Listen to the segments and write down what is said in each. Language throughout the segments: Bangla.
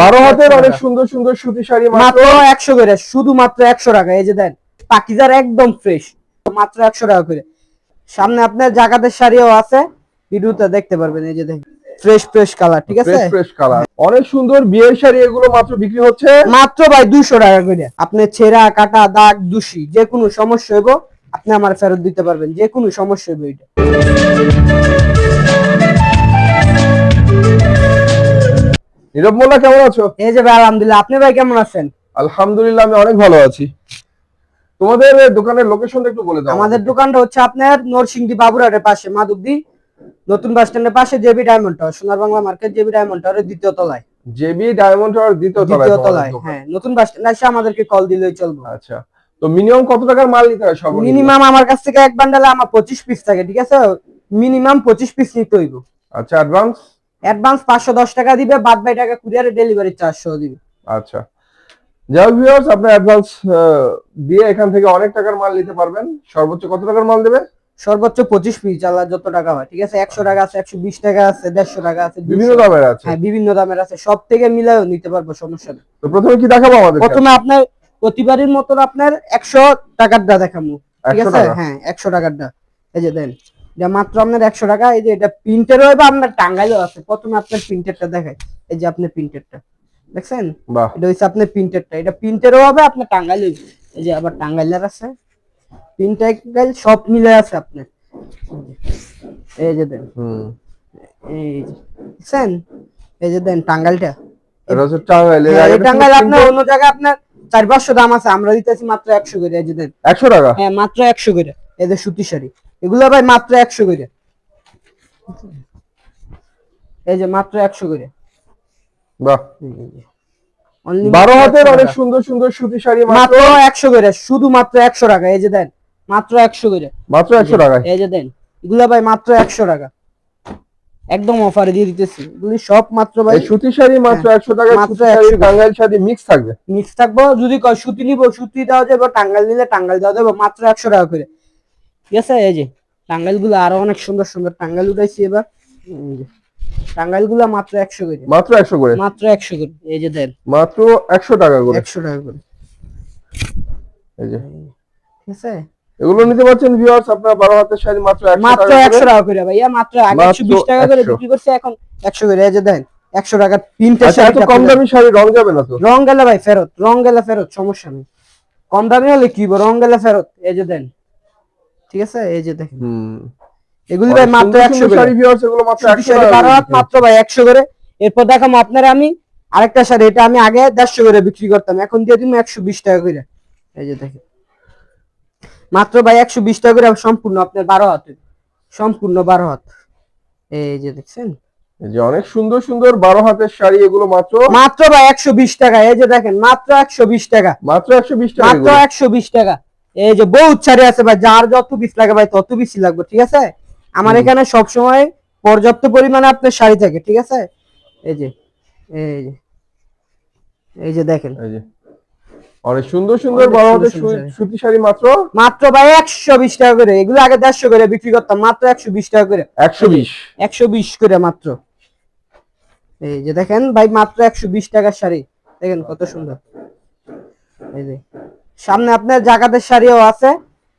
বারো হাতের অনেক সুন্দর সুন্দর সুতি শাড়ি মাত্র। একশো করে শুধুমাত্র একশো টাকা এই যে দেন পাকিজার একদম ফ্রেশ মাত্র একশো টাকা করে। সামনে আপনার জাকাতের শাড়িও আছে ভিডিওতে দেখতে পারবেন এই যে দেখেন ফ্রেশ ফ্রেশ কালার ঠিক আছে? ফ্রেশ ফ্রেশ কালার অনেক সুন্দর বিয়ের শাড়ি এগুলো মাত্র বিক্রি হচ্ছে? মাত্র ভাই দুশো টাকা করে। আপনি ছেঁড়া কাটা দাগ দূষি যে কোনো সমস্যা হইব আপনি আমার ফেরত দিতে পারবেন যে কোনো সমস্যা হইব এটা। নীরব মোল্লা কেমন আছো? এই যে ভাই আলহামদুলিল্লাহ। আপনি ভাই কেমন আছেন? আলহামদুলিল্লাহ আমি অনেক ভালো আছি। তোমাদের দোকানের লোকেশনটা একটু বলে দাও আমাদের দোকানটা হচ্ছে আপনার নরসিংদী বাবুরহাটের পাশে মাধবদী। নতুন বাস স্ট্যান্ডের পাশে জেবি ডায়মন্ড টাওয়ার সোনার বাংলা মার্কেট জেবি ডায়মন্ড টাওয়ারের দ্বিতীয় তলায়। জেবি ডায়মন্ড টাওয়ার দ্বিতীয় তলায় দ্বিতীয় তলায় হ্যাঁ নতুন বাস স্ট্যান্ড এসে আমাদেরকে কল দিলেই চলবে। আচ্ছা তো মিনিমাম কত টাকার মাল নিতে হয় সব মিনিমাম আমার কাছ থেকে এক বান্ডালে আমার পঁচিশ পিস থাকে ঠিক আছে? মিনিমাম পঁচিশ পিস নিতে হইব। আচ্ছা অ্যাডভান্স অ্যাডভান্স পাঁচশো দশ টাকা দিবে বাদ বাই টাকা কুরিয়ারে ডেলিভারি চারশো দিবে। আচ্ছা। হোক ভিউয়ার্স আপনি অ্যাডভান্স দিয়ে এখান থেকে অনেক টাকার মাল নিতে পারবেন। সর্বোচ্চ কত টাকার মাল দেবে? সর্বোচ্চ পঁচিশ পিস আল্লাহ যত টাকা হয় ঠিক আছে? একশো টাকা আছে একশো বিশ টাকা আছে দেড়শো টাকা আছে বিভিন্ন দামের আছে। হ্যাঁ বিভিন্ন দামের আছে। সব থেকে মিলায়েও নিতে পারব সমস্যা নেই। তো প্রথমে কি দেখাবো আমাদের প্রথমে আপনার প্রতিবারের মতন আপনার একশো টাকারটা দেখামু ঠিক আছে? হ্যাঁ একশো টাকারটা এই যে দেন। যা মাত্র আপনার একশো টাকা এই যে এটা প্রিন্টের বা আপনার টাঙ্গাইলেও আছে। প্রথমে আপনার প্রিন্টেরটা দেখাই। এই যে আপনার প্রিন্টেরটা দেখছেন? এটা হচ্ছে আপনার প্রিন্টেরটা এটা প্রিন্টেরও হবে আপনার টাঙ্গাইলেও এই যে আবার টাঙ্গাইলের আছে। প্রিন্টাইল সব মিলে আছে আপনার। এই যে দেন। এই যে দেখছেন? এই যে দেন টাঙ্গাইলটা। টাঙ্গাইল। হ্যাঁ, এই টাঙ্গাইল আপনার অন্য জায়গায় আপনার চার পাঁচশো দাম আছে। আমরা দিতেছি মাত্র একশো করে এই যে দেন। একশো টাকা? হ্যাঁ মাত্র একশো করে। এদের সুতি শাড়ি এগুলো ভাই মাত্র একশো করে। এই যে মাত্র একশো করে। বাহ। বারো হাতের অনেক সুন্দর সুন্দর সুতি শাড়ি মাত্র। মাত্র একশো করে শুধু মাত্র একশো টাকা। এই যে দেন মাত্র একশো করে। মাত্র একশো টাকায়? এই যে দেন এগুলা ভাই মাত্র একশো টাকা। একদম অফারে দিয়ে দিতেছি। এগুলি সব মাত্র ভাই সুতি শাড়ি মাত্র একশো টাকা হ্যাঁ, মাত্র শাড়ি টাঙ্গাইল শাড়ি মিক্স থাকবে? মিক্স থাকব যদি কয় সুতি নিব সুতি দেওয়া যাবে টাঙ্গাল নিলে টাঙ্গাল দেওয়া যাবে মাত্র একশো টাকা করে। ঠিক আছে এই যে টাঙ্গাইলগুলো আরও অনেক সুন্দর সুন্দর টাঙ্গাইল উঠাইছি এবার এই টাঙ্গাইলগুলা মাত্র একশো করে। মাত্র একশো করে? মাত্র একশো করে এই যে দেন। মাত্র একশো টাকা করে? একশো টাকা করে। এই যে। ঠিক আছে? এগুলো নিতে পারছেন ভিউয়ার্স আপনার বারো হাতের শাড়ি মাত্র মাত্র একশো টাকা করে ভাইয়া মাত্র একশো বিশ টাকা করে বিক্রি করছে এখন একশো করে। এই যে দেন একশো টাকা তিনটে আচ্ছা এত কম দামি শাড়ি রং যাবে না তো? রং গেলে ভাই ফেরত রং গেলে ফেরত সমস্যা নেই। কম দামি হলে কি রং গেলে ফেরত এই যে দেন। ঠিক আছে? এই যে দেখেন। এগুলি ভাই মাত্র সুন্দর একশো সুন্দর করে। শাড়ি ভিউয়ার্স এগুলো মাত্র সুতি একশো শাড়ি টাকা বারো করে হাত মাত্র ভাই একশো করে। এরপর দেখাবো আপনার আমি আরেকটা শাড়ি। এটা আমি আগে দেড়শো করে বিক্রি করতাম এখন দিয়ে একশো বিশ টাকা করে। এই যে দেখেন। মাত্র ভাই একশো বিশ টাকা করে সম্পূর্ণ আপনার বারো হাতে। সম্পূর্ণ বারো হাত। এই যে দেখছেন? এই যে অনেক সুন্দর সুন্দর বারো হাতের শাড়ি এগুলো মাত্র মাত্র ভাই একশো বিশ টাকা। এই যে দেখেন মাত্র একশো বিশ টাকা। মাত্র একশো বিশ টাকা মাত্র। একশো বিশ টাকা। এই যে বহুত শাড়ি আছে ভাই যার যত পিস লাগে ভাই তত পিসই লাগবে ঠিক আছে? আমার এখানে সব সময় পর্যাপ্ত পরিমাণে আপনার শাড়ি থাকে ঠিক আছে? এই যে এই যে এই যে দেখেন। এই যে অনেক সুন্দর সুন্দর শাড়ি। সুতি শাড়ি মাত্র? মাত্র ভাই একশো বিশ টাকা করে এগুলো আগে দেড়শো করে বিক্রি করতাম মাত্র একশো বিশ টাকা করে। একশো বিশ? একশো বিশ করে মাত্র। এই যে দেখেন ভাই মাত্র একশো বিশ টাকার শাড়ি। দেখেন কত সুন্দর। এই যে সামনে আপনার জাকাতের শাড়িও আছে।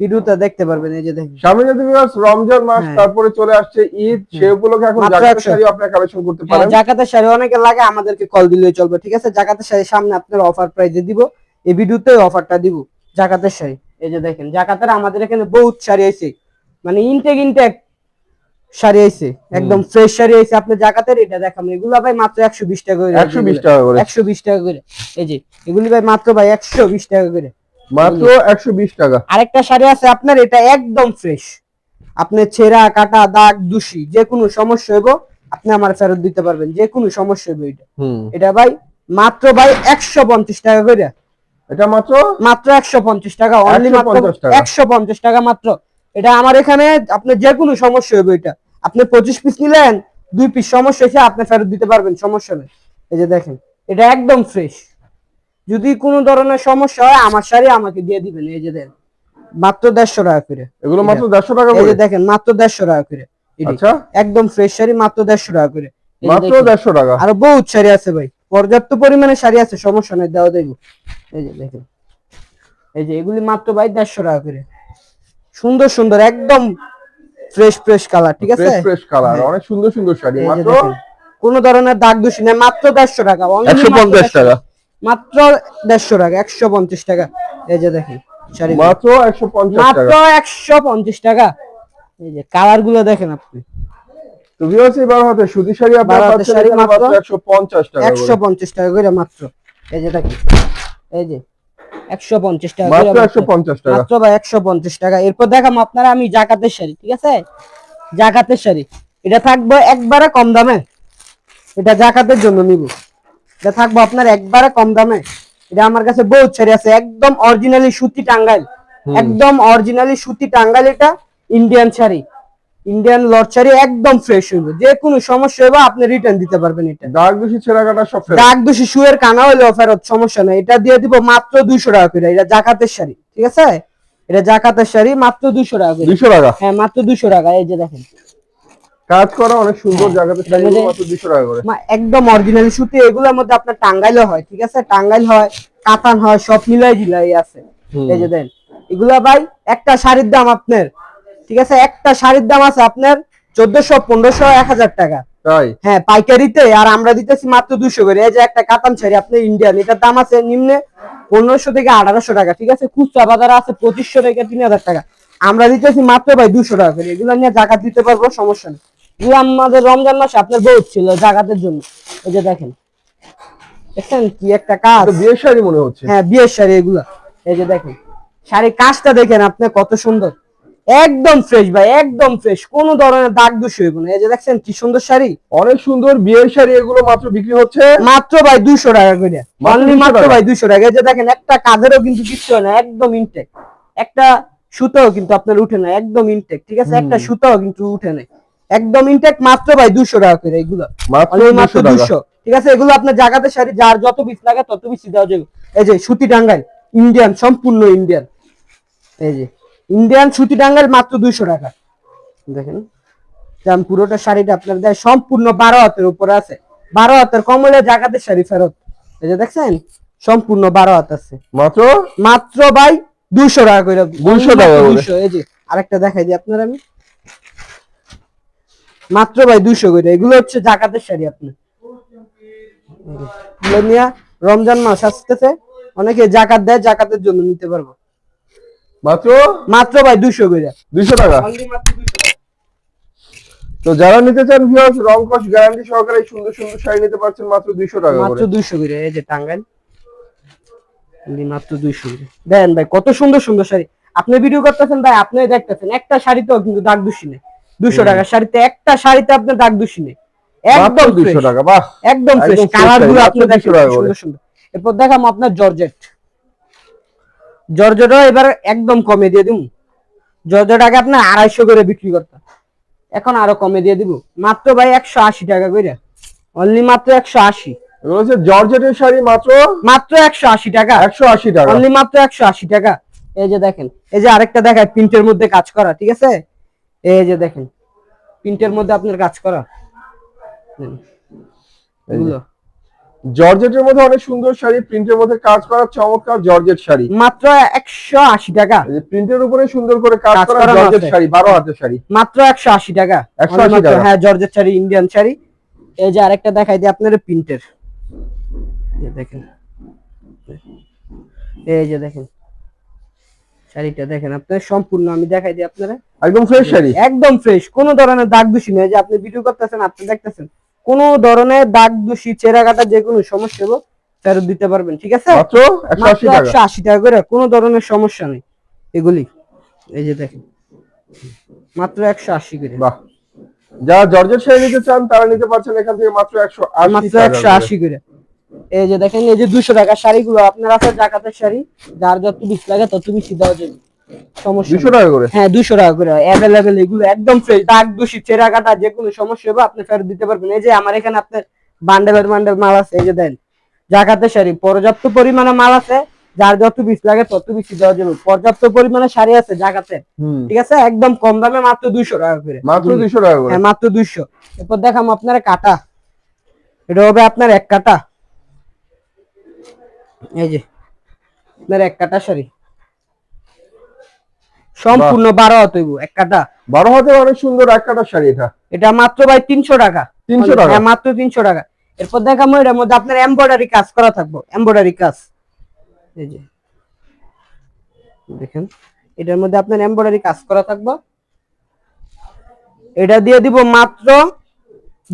ভিডিওতে দেখতে পারবেন এই যে দেখেন। সামনে যদি রমজান মাস হ্যাঁ। তারপরে চলে আসছে ঈদ সে উপলক্ষে এখন জাকাতের 100 শাড়ি আপনারা কালেকশন করতে হ্যাঁ, পারেন। জাকাতের শাড়ি অনেকে লাগে আমাদেরকে কল দিলেই চলবে ঠিক আছে? জাকাতের শাড়ি সামনে আপনার অফার প্রাইজে দিব এই ভিডিওতে অফারটা দিব জাকাতের শাড়ি। এই যে দেখেন জাকাতের আমাদের এখানে বহুত শাড়ি আছে মানে ইনটেক ইনটেক শাড়ি একদম ফ্রেশ শাড়ি আছে আপনি জাকাতের এটা দেখাবো এগুলো ভাই মাত্র একশো বিশ টাকা করে। একশো বিশ টাকা করে। একশো বিশ টাকা করে। এই যে এগুলি ভাই মাত্র ভাই একশো বিশ টাকা করে। মাত্র একশো বিশ টাকা। আরেকটা শাড়ি আছে আপনার এটা একদম ফ্রেশ আপনি ছেঁড়া কাটা দাগ দূষি যে কোনো সমস্যা হইব আপনি আমার ফেরত দিতে পারবেন যে কোনো সমস্যা হইব এটা। হুম। এটা ভাই মাত্র ভাই একশো পঞ্চাশ টাকা করে এটা মাত্র? মাত্র একশো পঞ্চাশ টাকা অনলি মাত্র 150 টাকা। মাত্র। এটা আমার এখানে আপনার যে কোনো সমস্যা হবে এটা। আপনি পঁচিশ পিস নিলেন দুই পিস সমস্যা এসে আপনি ফেরত দিতে পারবেন সমস্যা নেই। এই যে দেখেন এটা একদম ফ্রেশ যদি কোনো ধরনের সমস্যা হয় আমার শাড়ি আমাকে দিয়ে দিবেন এই যে দেন। মাত্র দেড়শো টাকা করে। এগুলো মাত্র দেড়শো টাকা এই যে দেখেন মাত্র দেড়শো টাকা করে। আচ্ছা। একদম ফ্রেশ শাড়ি মাত্র দেড়শো টাকা করে। মাত্র। দেড়শো টাকা? আরও বহুত শাড়ি আছে ভাই। পর্যাপ্ত পরিমাণে শাড়ি আছে সমস্যা নেই দেওয়া দেবো এই যে দেখেন। এই যে এগুলি মাত্র ভাই দেড়শো টাকা করে। সুন্দর সুন্দর একদম ফ্রেশ ফ্রেশ কালার ঠিক আছে? ফ্রেশ ফ্রেশ কালার হ্যাঁ। অনেক সুন্দর সুন্দর শাড়ি মাত্র? কোনো ধরনের দাগ দোষী নেই মাত্র দেড়শো টাকা। একশো পঞ্চাশ টাকা। মাত্র দেড়শো টাকা একশো পঞ্চাশ টাকা। এই যে দেখেন মাত্র একশো পঞ্চাশ মাত্র একশো পঞ্চাশ টাকা। এই যে কালারগুলো দেখেন আপনি। সুতি শাড়ি একশো পঞ্চাশ টাকা একশো করে। পঞ্চাশ টাকা করে মাত্র। এই যে দেখেন এই যে একশো পঞ্চাশ টাকা মাত্র করে একশো পঞ্চাশ টাকা। একশো পঞ্চাশ টাকা। এরপর দেখাম আপনারা আমি জাকাতের শাড়ি ঠিক আছে? জাকাতের শাড়ি। এটা থাকবে একবারে কম দামে। এটা জাকাতের জন্য নিব। এটা থাকব আপনার একবারে কম দামে। এটা আমার কাছে বহুত শাড়ি আছে একদম অরিজিনালি সুতি টাঙ্গাইল। একদম অরিজিনালি সুতি টাঙ্গাইল এটা Indian sari. Indian lot sari একদম ফ্রেশ হইব। যে কোনো সমস্যা হইবে আপনি রিটার্ন দিতে পারবেন এটা। দাগ দোষী ছেঁড়া কাটা সব। দাগ দোষী শুয়ের কানা হইলেও ফেরত সমস্যা নাই। এটা দিয়ে দিব মাত্র দুইশো টাকা করে। এটা জাকাতের শাড়ি ঠিক আছে? এটা জাকাতের শাড়ি মাত্র দুইশো টাকা করে। দুইশো টাকা? হ্যাঁ মাত্র দুইশো টাকা। এই যে দেখেন। কাজ করা অনেক সুন্দর জায়গাতে শাড়ি মাত্র দুইশো টাকা করে। মা- একদম অরিজিনাল সুতি এগুলোর মধ্যে আপনার টাঙ্গাইলও হয় ঠিক আছে? টাঙ্গাইল হয় কাতান হয় সব মিলাই জিলাই আছে। এই যে দেন এগুলা ভাই একটা শাড়ির দাম আপনার ঠিক আছে? একটা শাড়ির দাম আছে আপনার চোদ্দশো পনেরোশো এক হাজার টাকা। তাই? হ্যাঁ পাইকারিতে আর আমরা দিতেছি মাত্র দুশো করে। এই যে একটা কাতান শাড়ি আপনি ইন্ডিয়ান এটার দাম আছে নিম্নে পনেরোশো থেকে আঠারোশো টাকা ঠিক আছে? খুচরা বাজারে আছে পঁচিশশো থেকে তিন হাজার টাকা। আমরা দিতেছি মাত্র ভাই দুশো টাকা করে। এগুলো নিয়ে জাকাত দিতে পারব সমস্যা নেই। আমাদের রমজান মাসে আপনার বহুত ছিল জাকাতের জন্য। এই যে দেখেন। দেখছেন কি একটা কাজ? বিয়ের শাড়ি মনে হচ্ছে। হ্যাঁ বিয়ের শাড়ি এগুলা। এই যে দেখেন। শাড়ির কাজটা দেখেন আপনি কত সুন্দর। একদম ফ্রেশ ভাই একদম ফ্রেশ কোন ধরনের দাগ দোষ হইব না। এই যে দেখছেন কি সুন্দর শাড়ি? অনেক সুন্দর বিয়ের শাড়ি এগুলো মাত্র বিক্রি হচ্ছে। মাত্র ভাই দুশো টাকা করে। অনলি মাত্র ভাই দুশো টাকা। এই যে দেখেন একটা কাজেরও কিন্তু কিচ্ছু হয় না। একদম ইনটেক একটা সুতাও কিন্তু আপনার উঠে না। একদম ইনটেক ঠিক আছে? একটা সুতাও কিন্তু উঠে নাই একদম ইনটেক মাত্র ভাই দুশো টাকা করে এগুলো। মাত্র দুশো ঠিক আছে? এগুলো আপনার জায়গাতে শাড়ি যার যত পিস লাগে তত পিস দেওয়া যাবে। এই যে সুতি টাঙ্গাইল ইন্ডিয়ান সম্পূর্ণ ইন্ডিয়ান এই যে ইন্ডিয়ান সুতি টাঙ্গাইল মাত্র দুইশো টাকা। দেখেন পুরোটা শাড়িটা আপনার দেয় সম্পূর্ণ বারো হাতের উপরে আছে। বারো হাতের কম হলে জায়গাতে শাড়ি ফেরত। এই যে দেখছেন? সম্পূর্ণ বারো হাত আছে। মাত্র? মাত্র ভাই দুইশো টাকা করে। 200 টাকা করে। দুইশো এই যে আরেকটা দেখাই দিই আপনার আমি। মাত্র ভাই দুইশো করে। এগুলো হচ্ছে জাকাতের শাড়ি আপনি। রমজান মাস আসতেছে অনেকে জাকাত দেয় জাকাতের জন্য নিতে পারব। মাত্র? মাত্র ভাই দুইশো করে। দুইশো টাকা? তো যারা নিতে চান ভিউয়ার্স রং গ্যারান্টি সহকারে সুন্দর সুন্দর শাড়ি নিতে পারছেন মাত্র 200 টাকা মাত্র 200 করে এই যে টাঙ্গাইল। লি মাত্র 200 করে। দেন ভাই কত সুন্দর সুন্দর শাড়ি। আপনি ভিডিও করতেছেন ভাই আপনি দেখতেছেন। একটা শাড়ি তো কিন্তু দাগ দুষি দুশো টাকা শাড়িতে একটা শাড়িতে আপনার দাগ দুশো নেই একদম দুশো টাকা বাহ একদম ফ্রেশ আপনি দেখেন সুন্দর এরপর দেখাম আপনার জর্জেট। জর্জেটও এবার একদম কমে দিয়ে দেব। জর্জেট আগে আপনার আড়াইশো করে বিক্রি করতাম এখন আরও কমে দিয়ে দিব। মাত্র ভাই একশো আশি টাকা করে অনলি মাত্র একশো আশি। জর্জেটের শাড়ি মাত্র? মাত্র একশো আশি টাকা। একশো আশি টাকা। অনলি মাত্র একশো আশি টাকা। এই যে দেখেন এই যে আরেকটা দেখায় প্রিন্টের মধ্যে কাজ করা ঠিক আছে? এই যে দেখেন প্রিন্টের মধ্যে আপনার কাজ করা। জর্জেটের মধ্যে অনেক সুন্দর শাড়ি প্রিন্টের মধ্যে কাজ করা চমৎকার জর্জেট শাড়ি। মাত্র একশো আশি টাকা। প্রিন্টের উপরে সুন্দর করে কাজ করা জর্জেট শাড়ি বারো হাতের শাড়ি। মাত্র একশো আশি টাকা। 180 Only মাত্র, টাকা। হ্যাঁ জর্জেট শাড়ি ইন্ডিয়ান শাড়ি। এই যে আরেকটা দেখাই দিই আপনার প্রিন্টের। দেখেন। এই যে দেখেন। শাড়িটা দেখেন আপনার সম্পূর্ণ আমি দেখাই দিই আপনারা একদম ফ্রেশ শাড়ি? একদম ফ্রেশ কোন ধরনের দাগ দূষি নেই। যে আপনি ভিডিও করতেছেন আপনি দেখতেছেন কোন ধরনের দাগ দূষি চেরা কাটা যে কোনো সমস্যা হলো ফেরত দিতে পারবেন ঠিক আছে? মাত্র একশো মাত্র আশি টাকা। একশো আশি টাকা করে কোনো ধরনের সমস্যা নেই। এগুলি এই যে দেখেন মাত্র একশো আশি করে। বাহ। যারা জর্জেট শাড়ি নিতে চান তারা নিতে পারছেন এখান থেকে মাত্র একশো আশি মাত্র টাকা একশো করে। আশি করে। এই যে দেখেন এই যে দুশো টাকার শাড়িগুলো আপনার আছে জাকাতের শাড়ি যার যত বিশ লাগে তত বেশি দেওয়া যাবে। সমস্যা টাকা করে? হ্যাঁ দুশো টাকা করে অ্যাভেলেবেল এগুলো একদম ফ্রেশ দাগ দূষি চেরা কাটা যে কোনো সমস্যা হবে আপনি ফেরত দিতে পারবেন। এই যে আমার এখানে আপনার বান্ডেলের বান্ডেল মাল আছে এই যে দেন জাকাতের শাড়ি। পর্যাপ্ত পরিমাণে মাল আছে যার যত বিশ লাগে তত বেশি দেওয়া যাবে। পর্যাপ্ত পরিমাণে শাড়ি আছে জাকাতে ঠিক আছে? একদম কম দামে মাত্র দুইশো টাকা করে। মাত্র দুশো টাকা করে? হ্যাঁ মাত্র দুইশো। এরপর দেখাম আপনার কাটা। এটা হবে আপনার এক কাটা। এই যে আপনার এক কাটা শাড়ি। সম্পূর্ণ বারো হাত হইব এক কাটা। বারো হাতের অনেক সুন্দর এক কাটার শাড়ি এটা। এটা মাত্র ভাই তিনশো টাকা। 300 টাকা? হ্যাঁ মাত্র তিনশো টাকা। এরপর দেখাবো এটার মধ্যে আপনার এমব্রয়ডারি কাজ করা থাকব এমব্রয়ডারি কাজ। এই যে। দেখেন এটার মধ্যে আপনার এমব্রয়ডারি কাজ করা থাকব। এটা দিয়ে দিব মাত্র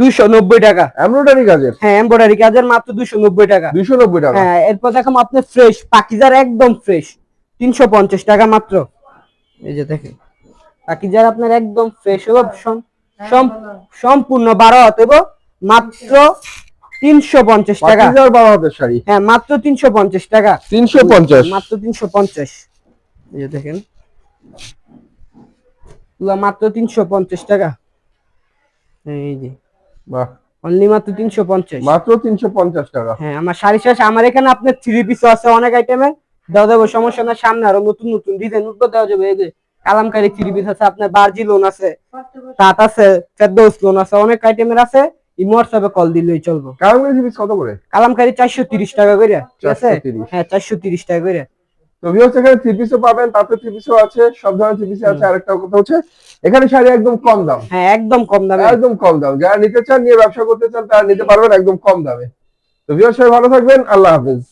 দুইশো নব্বই টাকা। এমব্রয়ডারি কাজের? হ্যাঁ এমব্রয়ডারি কাজের মাত্র দুইশো নব্বই টাকা। দুইশো নব্বই টাকা। হ্যাঁ এরপর দেখাম আপনার ফ্রেশ পাকিজার একদম ফ্রেশ তিনশো পঞ্চাশ টাকা মাত্র। এই যে দেখেন। পাকিজার আপনার একদম ফ্রেশ হবে সম- সম- সম্পূর্ণ বারো হাত হবে মাত্র তিনশো পঞ্চাশ টাকা। বারো হাতের শাড়ি? হ্যাঁ মাত্র তিনশো পঞ্চাশ টাকা। তিনশো পঞ্চাশ? মাত্র তিনশো পঞ্চাশ। এই যে দেখেন। মাত্র তিনশো পঞ্চাশ টাকা। এই যে। বাহ। অনলি মাত্র তিনশো পঞ্চাশ। মাত্র তিনশো পঞ্চাশ টাকা। হ্যাঁ আমার শাড়ি শেষ। আমার এখানে আপনার থ্রি পিস আছে অনেক আইটেমের দেওয়া যাবে সমস্যা না সামনে আরও নতুন নতুন ডিজাইন উঠবে দেওয়া যাবে। এই যে কালামকারী থ্রি পিস আছে আপনার বার্জি লোন আছে তাঁত আছে ফেরদৌস লোন আছে অনেক আইটেমের আছে। হোয়াটসঅ্যাপে কল দিলেই চলবো। কালামকারি পিস কত করে? কালামকারী চারশো তিরিশ টাকা করে ঠিক আছে? হ্যাঁ চারশো তিরিশ টাকা করে। তো ভিউয়ার্স এখানে থ্রি পিসও পাবেন তাতে থ্রি পিসও আছে সব ধরনের থ্রি পিস আছে। আরেকটা কথা হচ্ছে এখানে শাড়ি একদম কম দাম। হ্যাঁ একদম কম দামে। একদম কম দাম। যারা নিতে চান নিয়ে ব্যবসা করতে চান তারা নিতে পারবেন একদম কম দামে। তো সবাই ভালো থাকবেন আল্লাহ হাফেজ।